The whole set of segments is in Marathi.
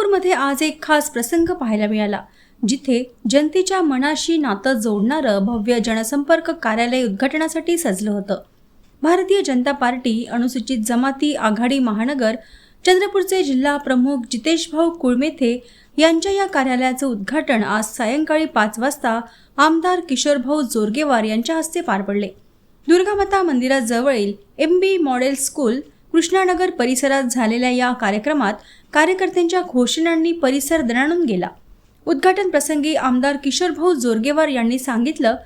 चंद्रपूरमध्ये आज एक खास प्रसंग पाहायला मिळाला जिथे जनतेच्या मनाशी नातं जोडणारं भव्य जनसंपर्क कार्यालय उद्घाटनासाठी सजलं होतं. भारतीय जनता पार्टी अनुसूचित जमाती आघाडी महानगर चंद्रपूरचे जिल्हा प्रमुख जितेशभाऊ कुळमेथे यांच्या या कार्यालयाचं उद्घाटन आज सायंकाळी पाच वाजता आमदार किशोरभाऊ जोरगेवार यांच्या हस्ते पार पडले. Durgamata मंदिराजवळील M B model school Krishnanagar परिसरात झालेल्या या कार्यक्रमात कार्यकर्त्यांच्या घोषणांनी परिसर दणाणून गेला. उद्घाटन प्रसंगी आमदार किशोरभाऊ जोरगेवार यांनी सांगितलं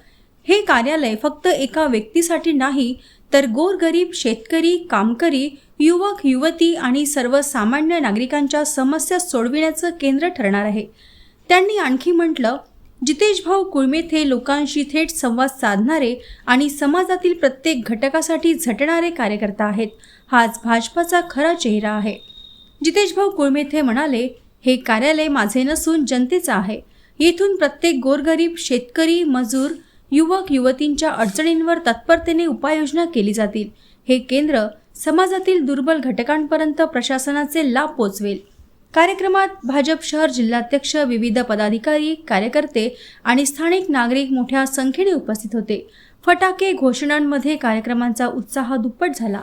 हे कार्यालय फक्त एका व्यक्तीसाठी नाही तर गोरगरीब शेतकरी कामकरी युवक युवती आणि सर्वसामान्य नागरिकांच्या समस्या सोडविण्याचं केंद्र ठरणार आहे. त्यांनी आणखी म्हटलं जितेशभाऊ कुळमेथे लोकांशी थेट संवाद साधणारे आणि समाजातील प्रत्येक घटकासाठी झटणारे कार्यकर्ता आहेत. हाच भाजपाचा खरा चेहरा आहे. जितेशभाऊ कुळमेथे म्हणाले हे कार्यालय माझे नसून जनतेचं आहे. येथून प्रत्येक गोरगरीब शेतकरी मजूर युवक युवतींच्या अडचणींवर तत्परतेने उपाययोजना केली जातील. हे केंद्र समाजातील दुर्बल घटकांपर्यंत प्रशासनाचे लाभ पोचवेल. कार्यक्रमात भाजप शहर जिल्हाध्यक्ष विविध पदाधिकारी कार्यकर्ते आणि स्थानिक नागरिक मोठ्या संख्येने उपस्थित होते. फटाके घोषणांमध्ये कार्यक्रमांचा उत्साह दुप्पट झाला.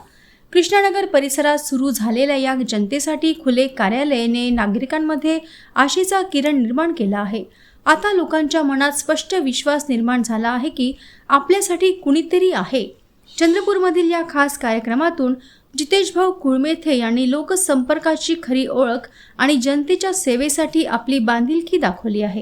कृष्णानगर परिसरात सुरू झालेल्या या जनतेसाठी खुले कार्यालयाने नागरिकांमध्ये आशेचा किरण निर्माण केला आहे. आता लोकांच्या मनात स्पष्ट विश्वास निर्माण झाला आहे की आपल्यासाठी कुणीतरी आहे. चंद्रपूरमधील या खास कार्यक्रमातून जितेशभाऊ कुळमेथे यांनी लोकसंपर्काची खरी ओळख आणि जनतेच्या सेवेसाठी आपली बांधिलकी दाखवली आहे.